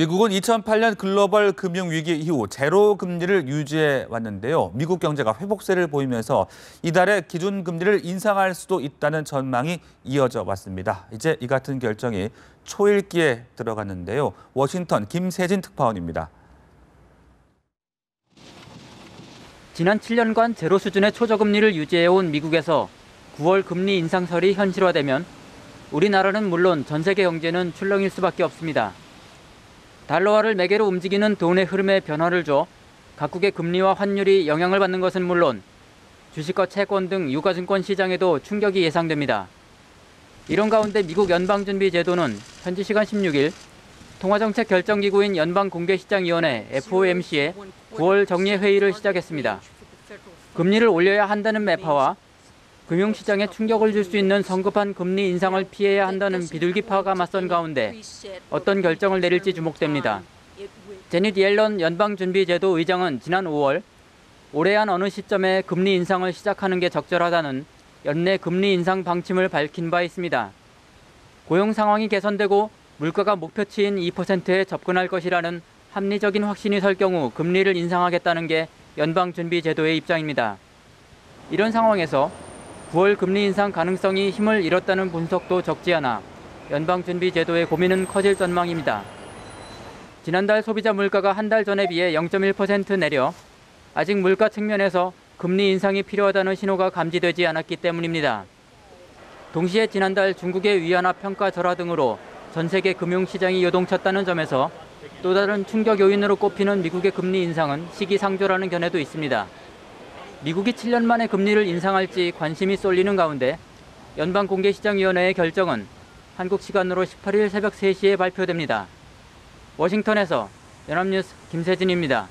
미국은 2008년 글로벌 금융위기 이후 제로 금리를 유지해 왔는데요. 미국 경제가 회복세를 보이면서 이달에 기준금리를 인상할 수도 있다는 전망이 이어져 왔습니다. 이제 이 같은 결정이 초읽기에 들어갔는데요. 워싱턴 김세진 특파원입니다. 지난 7년간 제로 수준의 초저금리를 유지해온 미국에서 9월 금리 인상설이 현실화되면 우리나라는 물론 전 세계 경제는 출렁일 수밖에 없습니다. 달러화를 매개로 움직이는 돈의 흐름에 변화를 줘 각국의 금리와 환율이 영향을 받는 것은 물론 주식과 채권 등 유가증권 시장에도 충격이 예상됩니다. 이런 가운데 미국 연방준비제도는 현지 시간 16일 통화정책 결정기구인 연방공개시장위원회 FOMC에 9월 정례 회의를 시작했습니다. 금리를 올려야 한다는 매파와 금융시장에 충격을 줄 수 있는 성급한 금리 인상을 피해야 한다는 비둘기파가 맞선 가운데 어떤 결정을 내릴지 주목됩니다. 제닛 옐런 연방준비제도 의장은 지난 5월 올해 한 어느 시점에 금리 인상을 시작하는 게 적절하다는 연내 금리 인상 방침을 밝힌 바 있습니다. 고용 상황이 개선되고 물가가 목표치인 2%에 접근할 것이라는 합리적인 확신이 설 경우 금리를 인상하겠다는 게 연방준비제도의 입장입니다. 이런 상황에서 9월 금리 인상 가능성이 힘을 잃었다는 분석도 적지 않아 연방준비제도의 고민은 커질 전망입니다. 지난달 소비자 물가가 한 달 전에 비해 0.1% 내려 아직 물가 측면에서 금리 인상이 필요하다는 신호가 감지되지 않았기 때문입니다. 동시에 지난달 중국의 위안화 평가 절하 등으로 전 세계 금융시장이 요동쳤다는 점에서 또 다른 충격 요인으로 꼽히는 미국의 금리 인상은 시기상조라는 견해도 있습니다. 미국이 7년 만에 금리를 인상할지 관심이 쏠리는 가운데 연방공개시장위원회의 결정은 한국 시간으로 18일 새벽 3시에 발표됩니다. 워싱턴에서 연합뉴스 김세진입니다.